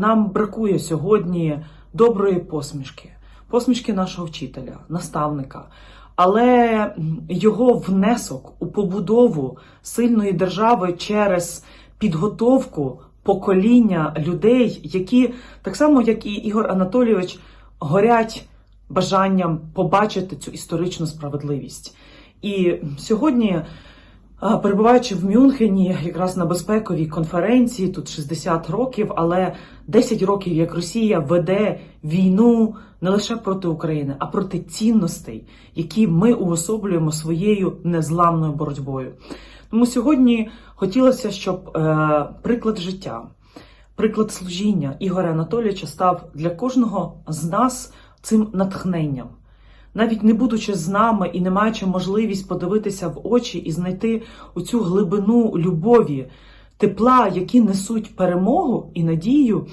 Нам бракує сьогодні доброї посмішки, посмішки нашого вчителя, наставника. Але його внесок у побудову сильної держави через підготовку покоління людей, які так само, як і Ігор Анатолійович, горять бажанням побачити цю історичну справедливість. І сьогодні, перебуваючи в Мюнхені, якраз на безпековій конференції, тут 60 років, але 10 років як Росія веде війну не лише проти України, а проти цінностей, які ми уособлюємо своєю незламною боротьбою. Тому сьогодні хотілося, щоб е, приклад життя, приклад служіння Ігоря Анатолійовича став для кожного з нас цим натхненням. Навіть не будучи з нами і не маючи можливість подивитися в очі і знайти оцю глибину любові, тепла, які несуть перемогу і надію,